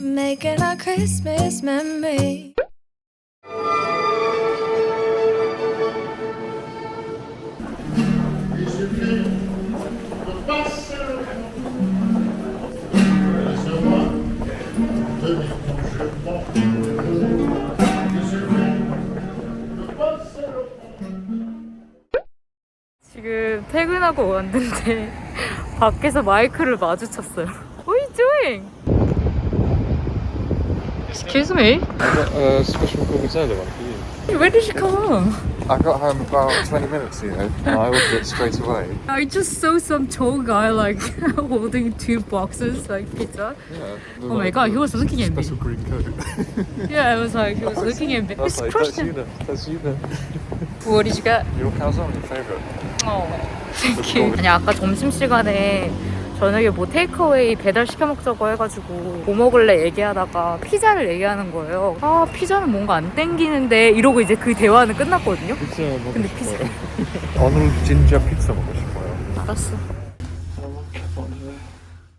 Making our Christmas memory. 왔는데 밖에서 마이크를 마주쳤어요. What are you doing? Excuse me? I've got a special corporate soda one for you. Where did you come? I got home about 20 minutes ago and I ordered it straight away. I just saw some tall guy like holding two boxes like pizza. Yeah. Oh my god, he was looking at me. Special green coat. Yeah, I was like, he was looking at me. I was It's like, that's you Christian. then. That's you then. What did you get? Your calzone, your favourite. 어, you. 아니 아까 점심 시간에 저녁에 뭐 테이크어웨이 배달 시켜 먹자고 해가지고 뭐 먹을래 얘기하다가 피자를 얘기하는 거예요. 아 피자는 뭔가 안 땡기는데 이러고 이제 그 대화는 끝났거든요. 피자 먹고 근데 피자. 싶어요. 오늘 진짜 피자 먹고 싶어요. 알았어.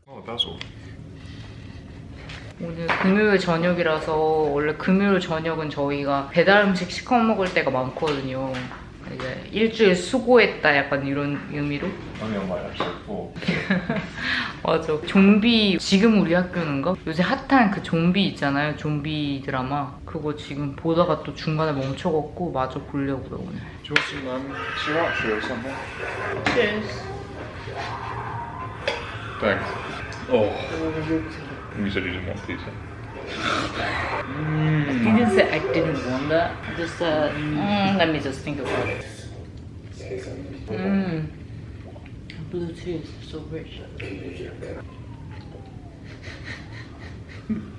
어, 다소. 오늘 금요일 저녁이라서 원래 금요일 저녁은 저희가 배달 음식 시켜 먹을 때가 많거든요. 이제 일주일 수고했다 약간 이런 의미로. My episode 4. 맞아. 좀비 지금 우리 학교는가? 요새 핫한 그 좀비 있잖아요. 좀비 드라마. 그거 지금 보다가 또 중간에 멈춰갖고 마저 보려고요 오늘. Um, sriracha or something? Cheers. Thanks. Oh. You said you didn't want pizza. I didn't say I didn't want that. Just mm, let me just think about it. Mmm. Blue cheese, is so rich.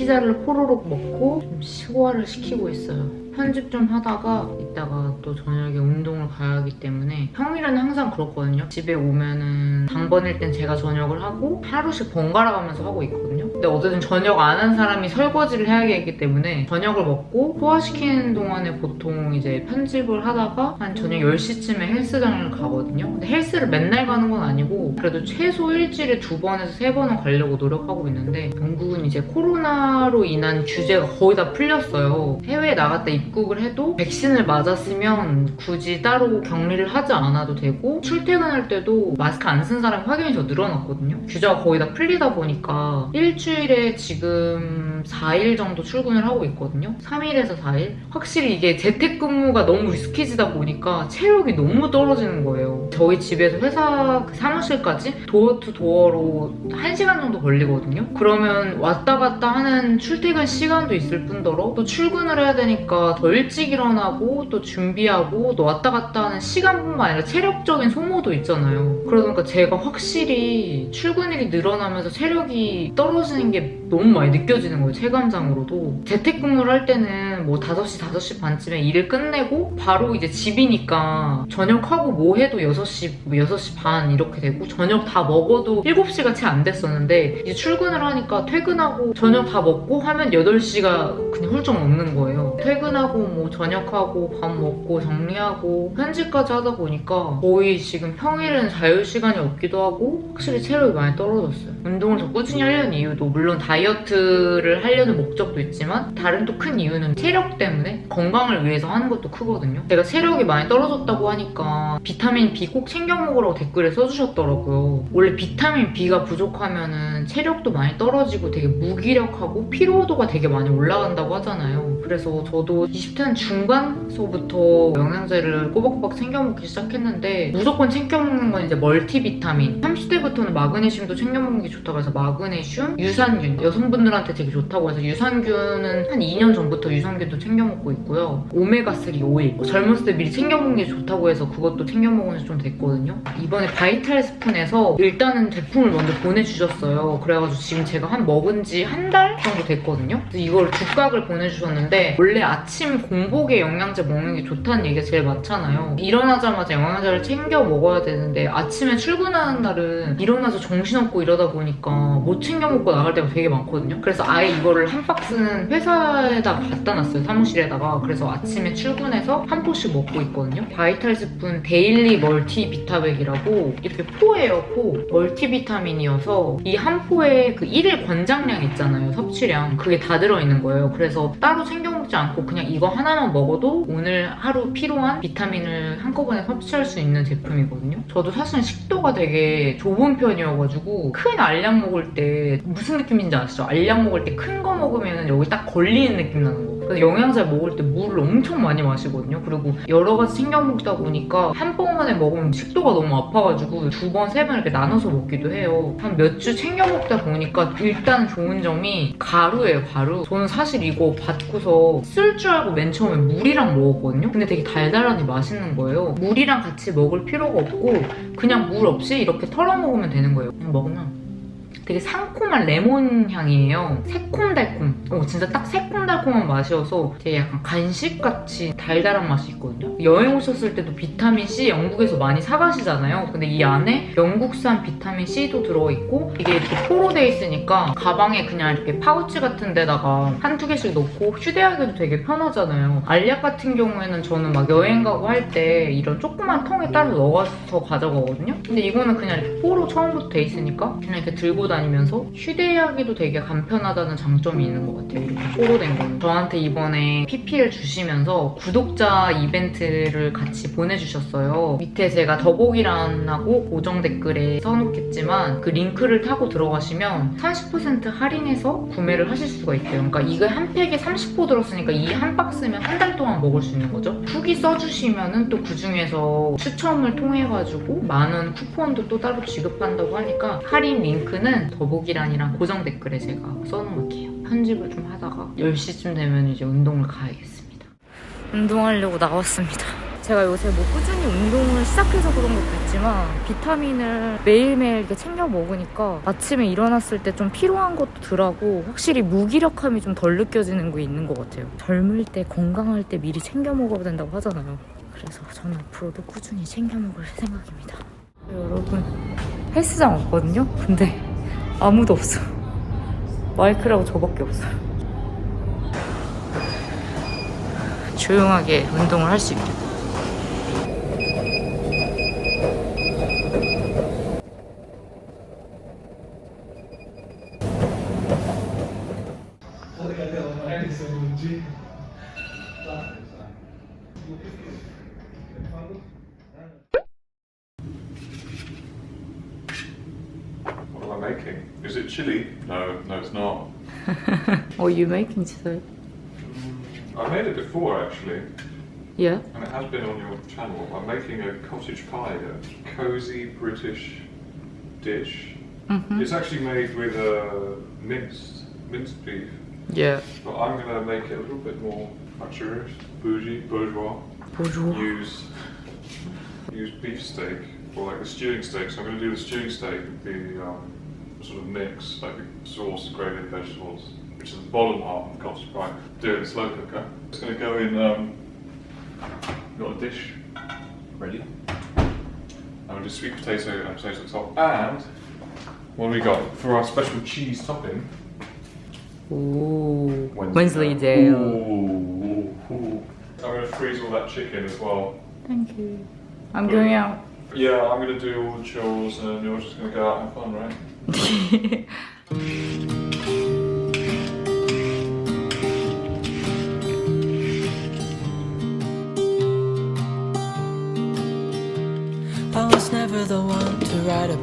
피자를 호로록 먹고 좀 시화를 시키고 있어요. 편집 좀 하다가 이따가 또 저녁에 운동을 가야 하기 때문에 평일에는 항상 그렇거든요. 집에 오면은 당번일 땐 제가 저녁을 하고 하루씩 번갈아 가면서 하고 있거든요. 근데 어쨌든 저녁 안 한 사람이 설거지를 해야 하기 때문에 저녁을 먹고 소화시키는 동안에 보통 이제 편집을 하다가 한 저녁 10시쯤에 헬스장을 가거든요. 근데 헬스를 맨날 가는 건 아니고 그래도 최소 일주일에 두 번에서 세 번은 가려고 노력하고 있는데 영국은 이제 코로나로 인한 규제가 거의 다 풀렸어요. 해외에 나갔다 입국을 해도 백신을 맞았으면 굳이 따로 격리를 하지 않아도 되고 출퇴근할 때도 마스크 안 쓴 사람이 확연히 더 늘어났거든요. 규제가 거의 다 풀리다 보니까 일주일 에 지금 4일 정도 출근을 하고 있거든요. 3일에서 4일? 확실히 이게 재택근무가 너무 익숙해지다 보니까 체력이 너무 떨어지는 거예요. 저희 집에서 회사 그 사무실까지 도어 투 도어로 1시간 정도 걸리거든요. 그러면 왔다 갔다 하는 출퇴근 시간도 있을 뿐더러 또 출근을 해야 되니까 더 일찍 일어나고 또 준비하고 또 왔다 갔다 하는 시간뿐만 아니라 체력적인 소모도 있잖아요. 그러니까 제가 확실히 출근일이 늘어나면서 체력이 떨어지는 생긴 게 너무 많이 느껴지는 거예요. 체감상으로도. 재택근무를 할 때는 뭐 5시, 5시 반쯤에 일을 끝내고 바로 이제 집이니까 저녁하고 뭐 해도 6시, 뭐 6시 반 이렇게 되고 저녁 다 먹어도 7시가 채 안 됐었는데 이제 출근을 하니까 퇴근하고 저녁 다 먹고 하면 8시가 그냥 훌쩍 넘는 거예요. 퇴근하고 뭐 저녁하고 밥 먹고 정리하고 편집까지 하다 보니까 거의 지금 평일은 자유 시간이 없기도 하고 확실히 체력이 많이 떨어졌어요. 운동을 더 꾸준히 하려는 이유도 물론 다이 어트를 하려는 목적도 있지만 다른 또 큰 이유는 체력 때문에 건강을 위해서 하는 것도 크거든요. 제가 체력이 많이 떨어졌다고 하니까 비타민 B 꼭 챙겨 먹으라고 댓글에 써주셨더라고요. 원래 비타민 B가 부족하면은 체력도 많이 떨어지고 되게 무기력하고 피로도가 되게 많이 올라간다고 하잖아요. 그래서 저도 20대 중반서부터 영양제를 꼬박꼬박 챙겨 먹기 시작했는데 무조건 챙겨 먹는 건 이제 멀티비타민. 30대부터는 마그네슘도 챙겨 먹는 게 좋다고 해서 마그네슘, 유산균 여성분들한테 되게 좋다고 해서 유산균은 한 2년 전부터 유산균도 챙겨 먹고 있고요. 오메가3 오일 뭐 젊었을 때 미리 챙겨 먹는 게 좋다고 해서 그것도 챙겨 먹은 지 좀 됐거든요. 이번에 바이탈 스푼에서 일단은 제품을 먼저 보내주셨어요. 그래가지고 지금 제가 한 먹은 지 한 달 정도 됐거든요. 이걸 두 각을 보내주셨는데 원래 아침 공복에 영양제 먹는 게 좋다는 얘기가 제일 많잖아요. 일어나자마자 영양제를 챙겨 먹어야 되는데 아침에 출근하는 날은 일어나서 정신없고 이러다 보니까 못 챙겨 먹고 나갈 때가 되게 많거든요. 그래서 아예 이거를 한 박스는 회사에다 갖다 놨어요. 사무실에다가. 그래서 아침에 출근해서 한 포씩 먹고 있거든요. 바이탈 스푼 데일리 멀티 비타백이라고 이렇게 포예요, 포. 멀티 비타민이어서 이 한 포에 그 1일 권장량 있잖아요, 섭취량. 그게 다 들어있는 거예요. 그래서 따로 챙겨 먹지 않고 그냥 이거 하나만 먹어도 오늘 하루 필요한 비타민을 한꺼번에 섭취할 수 있는 제품이거든요. 저도 사실 식도가 되게 좁은 편이어가지고 큰 알약 먹을 때 무슨 느낌인지 아시죠? 알약 먹을 때 큰 거 먹으면 여기 딱 걸리는 느낌 나는 거. 영양제 먹을 때 물을 엄청 많이 마시거든요. 그리고 여러 가지 챙겨 먹다 보니까 한 번만에 먹으면 식도가 너무 아파가지고 두 번, 세 번 이렇게 나눠서 먹기도 해요. 한 몇 주 챙겨 먹다 보니까 일단 좋은 점이 가루예요, 가루. 저는 사실 이거 받고서 쓸 줄 알고 맨 처음에 물이랑 먹었거든요. 근데 되게 달달하니 맛있는 거예요. 물이랑 같이 먹을 필요가 없고 그냥 물 없이 이렇게 털어 먹으면 되는 거예요. 그냥 먹으면 되게 상콤한 레몬 향이에요. 새콤달콤. 어, 진짜 딱 새콤달콤한 맛이어서 되게 약간 간식같이 달달한 맛이 있거든요. 여행 오셨을 때도 비타민C 영국에서 많이 사가시잖아요. 근데 이 안에 영국산 비타민C도 들어있고 이게 이렇게 포로 돼 있으니까 가방에 그냥 이렇게 파우치 같은 데다가 한두 개씩 넣고 휴대하기도 되게 편하잖아요. 알약 같은 경우에는 저는 막 여행 가고 할 때 이런 조그만 통에 따로 넣어서 가져가거든요. 근데 이거는 그냥 이렇게 포로 처음부터 돼 있으니까 그냥 이렇게 들고 다니 면서 휴대하기도 되게 간편하다는 장점이 있는 것 같아요. 이렇게 포로 된 거는. 저한테 이번에 PP를 주시면서 구독자 이벤트를 같이 보내주셨어요. 밑에 제가 더보기란하고 고정 댓글에 써놓겠지만 그 링크를 타고 들어가시면 30% 할인해서 구매를 하실 수가 있대요. 그러니까 이거 한 팩에 30포 들었으니까 이 한 박스면 한 달 동안 먹을 수 있는 거죠. 후기 써주시면은 또 그 중에서 추첨을 통해가지고 만원 쿠폰도 또 따로 지급한다고 하니까 할인 링크는 더보기란이랑 고정 댓글에 제가 써놓을게요. 편집을 좀 하다가 10시쯤 되면 이제 운동을 가야겠습니다. 운동하려고 나왔습니다. 제가 요새 뭐 꾸준히 운동을 시작해서 그런 것도 있지만 비타민을 매일매일 이렇게 챙겨 먹으니까 아침에 일어났을 때 좀 피로한 것도 덜하고 확실히 무기력함이 좀 덜 느껴지는 게 있는 것 같아요. 젊을 때 건강할 때 미리 챙겨 먹어야 된다고 하잖아요. 그래서 저는 앞으로도 꾸준히 챙겨 먹을 생각입니다. 여러분 헬스장 왔거든요. 근데 아무도 없어. 마이크라고 저밖에 없어요. 조용하게 운동을 할 수 있게. Oh, you making today? I made it before actually, Yeah. and it has been on your channel. I'm making a cottage pie, a cosy British dish. Mm-hmm. It's actually made with uh, minced minced beef, Yeah. but I'm gonna make it a little bit more luxurious, bougie, bourgeois. Bonjour. Use use beef steak or like the stewing steak. So I'm gonna do the stewing steak with the um, sort of mix, like the sauce, gravy, vegetables, which is the bottom half of the cottage pie. Do it in a slow cooker. It's gonna go in. Um, got a dish ready. I'm gonna do sweet potato and potato top. And what have we got for our special cheese topping? Ooh. Wensleydale. Ooh, ooh, ooh. I'm gonna freeze all that chicken as well. Thank you. I'm going out. Yeah, I'm gonna do all the chores and you're just gonna go out and have fun, right?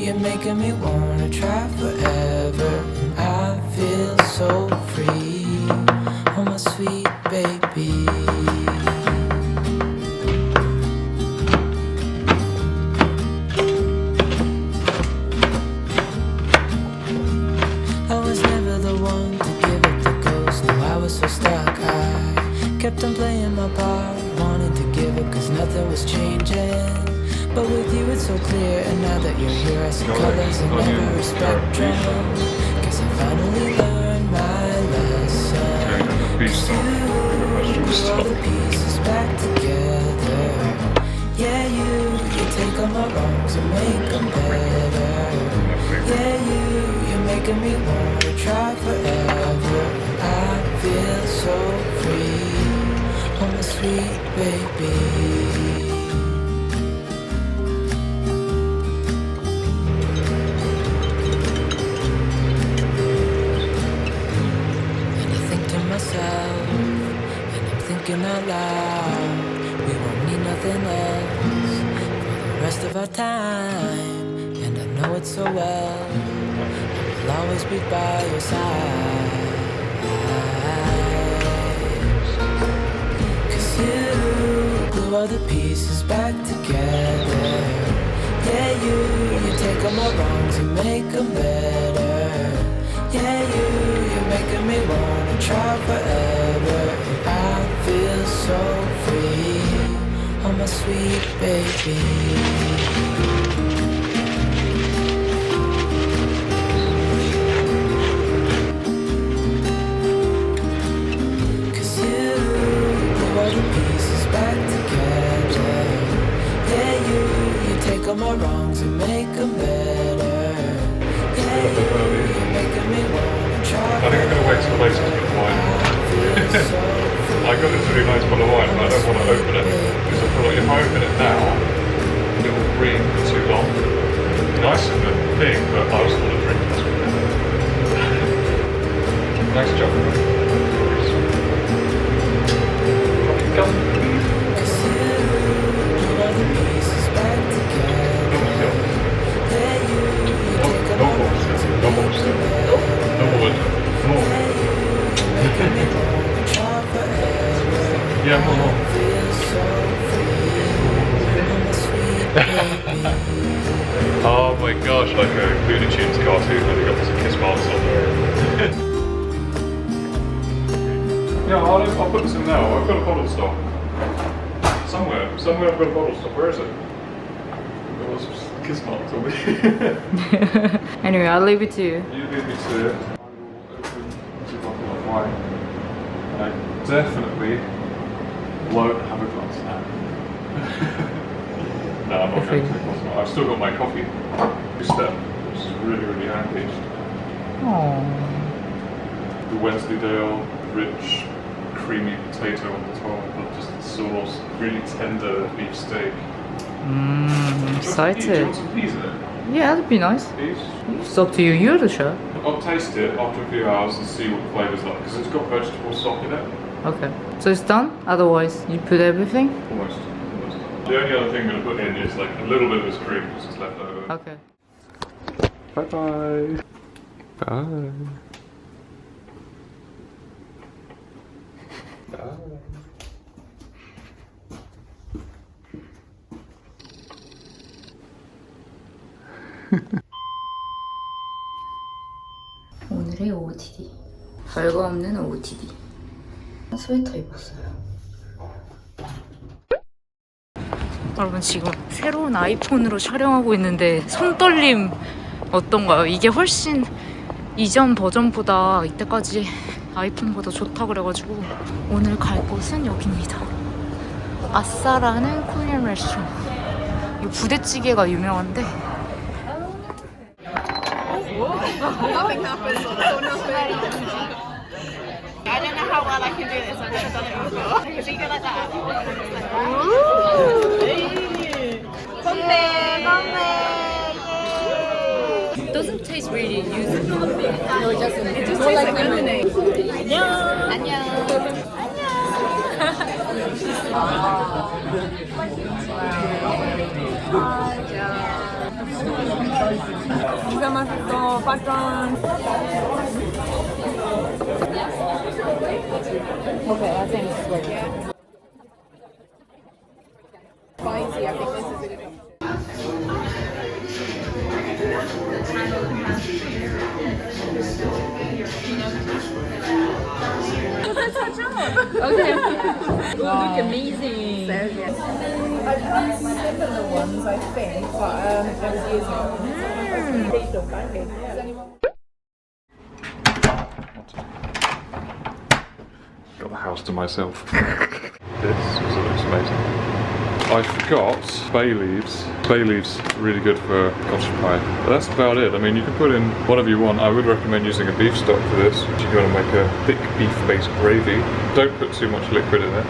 you're making me wanna try forever. I feel so free. Oh, my sweet baby. I was never the one to give up the ghost. No, I was so starstruck. Kept on playing my part, wanting to give up cause nothing was changing. But with you it's so clear, and now that you're here, I see colors in every spectrum. Guess I finally learned my lesson. Beach You glue all the pieces back together. Yeah, you, you take all my wrongs and make them better. Yeah, you, you're making me wanna try forever. I feel so free, oh my sweet baby. Myself, and I'm thinking out loud, we won't need nothing else for the rest of our time. And I know it so well, I will always be by your side. Cause you glue all the pieces back together. Yeah, you, you take all my wrongs and make them better. Yeah, you, making me wanna try forever. And I feel so free, oh my sweet baby. Anyway, I'll leave it to you. you leave me to it. I will open the bottle of wine. And I definitely won't have a glass now. no, I'm not going to glass now. I've still got my coffee step, which is really, really handy. Oh. The Wensleydale rich, creamy potato on the top, but just the sauce, really tender beef steak. Mmm, Do you want some peas? Excited. Want some peas in it? Yeah, that'd be nice. Peas? It's up to you. You're the chef. I'll taste it after a few hours and see what the flavour's like, because it's got vegetable stock in it. Okay. So it's done? Otherwise, you put everything? Almost. Almost. The only other thing I'm going to put in is like a little bit of this cream, because it's left over. Okay. Bye bye. Bye. Bye. 별거 없는 OOTD. 스웨터 입었어요. 여러분 지금 새로운 아이폰으로 촬영하고 있는데 손떨림 어떤가요? 이게 훨씬 이전 버전보다 이때까지 아이폰보다 좋다 그래가지고 오늘 갈 곳은 여기입니다. 아싸라는 코리안 레스토랑. 이 부대찌개가 유명한데 I don't know how well I can do this. I've never done it before. Because you go like that. Conte. doesn't taste really used. No, it doesn't. It just tastes like lemonade. 안녕. 안녕. 진짜 맛있어. 빠짠. Okay, I think it's good. Spicy. I think this is a good option. Okay. Look amazing. I've had similar ones, I think, but um, I was using it. To myself. this is looks amazing. I forgot bay leaves. Bay leaves really good for cottage pie. But that's about it. I mean, you can put in whatever you want. I would recommend using a beef stock for this. If you want to make a thick beef-based gravy, don't put too much liquid in it.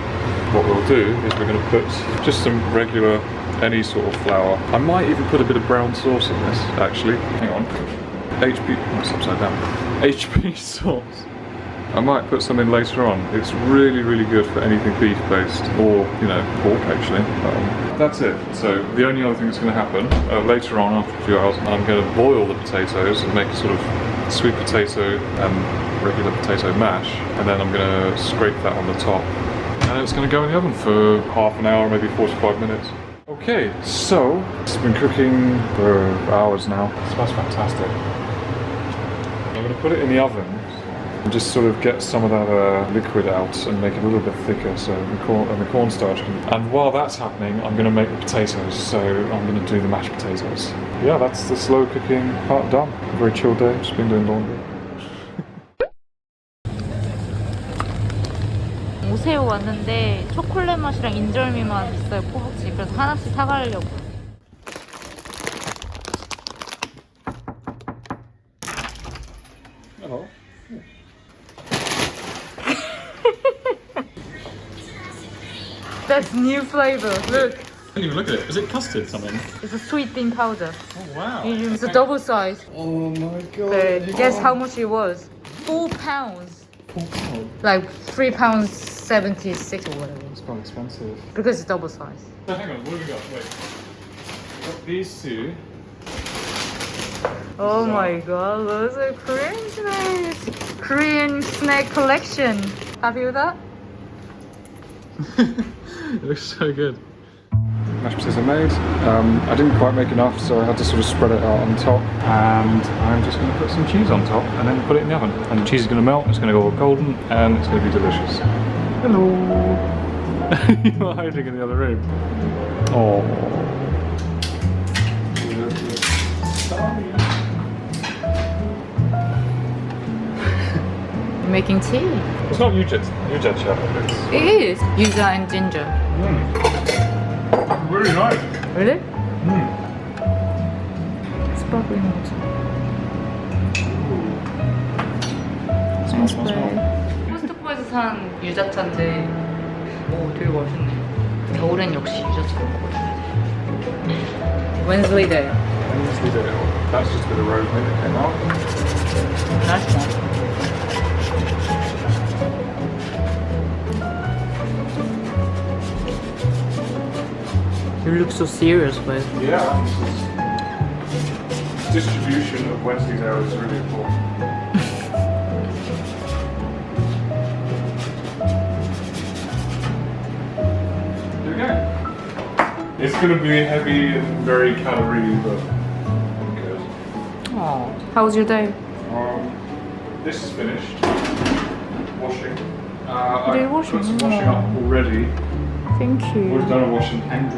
What we'll do is we're going to put just some regular, any sort of flour. I might even put a bit of brown sauce in this, actually. Hang on. HP, oh, it's upside down. HP sauce. I might put some in later on. It's really, really good for anything beef based or, you know, pork actually. Um, that's it. So the only other thing that's going to happen uh, later on after a few hours, I'm going to boil the potatoes and make a sort of sweet potato and regular potato mash. And then I'm going to scrape that on the top. And it's going to go in the oven for half an hour, maybe 45 minutes. Okay, so it's been cooking for hours now. It smells fantastic. I'm going to put it in the oven just sort of get some of that uh, liquid out and make it a little bit thicker so the, corn, and the cornstarch can... And while that's happening, I'm going to make the potatoes, so I'm going to do the mashed potatoes. Yeah, that's the slow cooking part done. Very chill day, just been doing laundry. 오세요 왔는데 초콜릿 맛이랑 인절미 맛 있어요 포복지 그래서 하나씩 사가려고 That's new flavor look I Didn't even look at it. Is it custard something? it's a sweet bean powder Oh wow. it's a double size Oh my god. but guess how much it was four pounds like three pounds 76 or whatever It's quite expensive. because it's double size So hang on, what have we got? Wait. We've got these two. Oh my god, those are Korean snacks! Korean snack collection. Happy with that? it looks so good. Mashed potatoes are made. Um, I didn't quite make enough, so I had to sort of spread it out on top. And I'm just going to put some cheese on top and then put it in the oven. And the cheese is going to melt, it's going to go all golden, and it's going to be delicious. Hello! you are hiding in the other room. Oh. Making tea. It's not Ujet. Ujet chapel. It's It is. Yuza and ginger. really nice. Really? Mm. Sparkling water. Smell, smell, smell. 코스트코에서 산 유자차인데 오 되게 맛있네. 겨울엔 역시 유자차 먹어야 돼. Wednesday day. It. That's just a bit of rosemary that came out. Nice one. You look so serious, but Yeah. Distribution of Wednesday's hours is really important. There we go. It's going to be heavy and very calorie, but good. oh, how was your day? Um, this is finished. Washing. Uh, Did I washing? put some washing up already. Thank you. We've done a washing and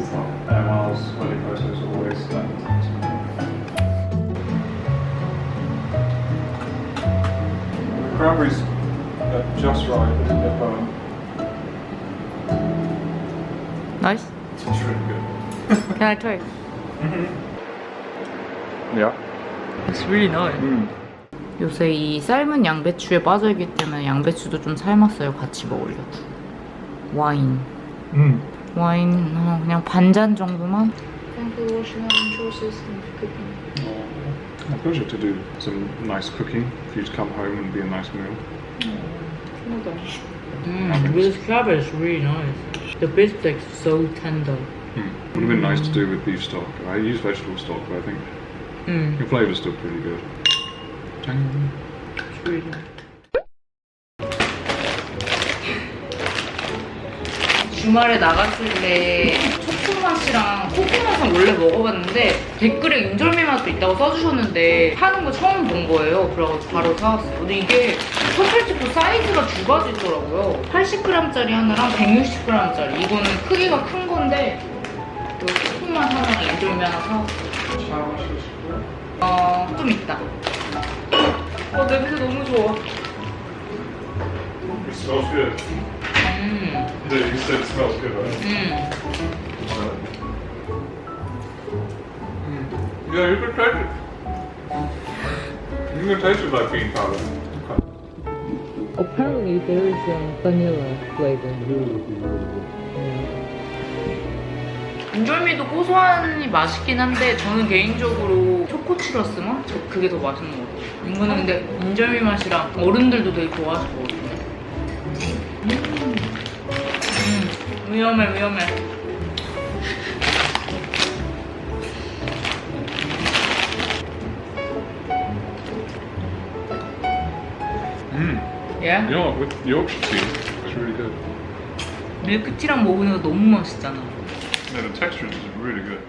design. Uh, Miles, wedding photos always. The cranberries are just right, they didn't get burned. Nice. It's really good. Can I try? Yeah. It's really nice. Mm. 요새 이 삶은 양배추에 빠져있기 때문에 양배추도 좀 삶았어요. 같이 먹으려고. 와인. Mm. 와인 어, 그냥 반잔 정도만? A pleasure to do some nice cooking for you to come home and be a nice meal. Mm, this cabbage is really nice. The beef steak is so tender. Mm. Would have been nice to do with beef stock. I use vegetable stock, but I think Mm, the flavour's still pretty good. Tang. it's really nice. 주말에 나갔을 때 초코 맛이랑 코코 맛은 원래 먹어봤는데 댓글에 인절미 맛도 있다고 써주셨는데 파는 거 처음 본 거예요. 그래가지고 바로 사왔어요. 근데 이게 초콜릿도 사이즈가 두 가지 있더라고요. 80g짜리 하나랑 160g짜리. 이거는 크기가 큰 건데 그 코코 맛 하나랑 인절미 하나 사왔어요. Is it? 어, 좀 있다. 어, 냄새 너무 좋아. It smells good. 음, you said it smells good, right? 음. Yeah, you can taste it. You can taste it like bean powder. Apparently there is a vanilla flavor. 인절미도 고소하니 맛있긴 한데 저는 개인적으로 초코 치러스 맛? 저 그게 더 맛있는 것 같아요. 이거는 근데 인절미 맛이랑 어른들도 되게 좋아하실 것 같아요. 위험해 위험해. Mmm. 예? You know what? With Yorkshire tea, it's really good. 밀크티랑 먹으니까 너무 맛있잖아. Yeah, the texture is really good.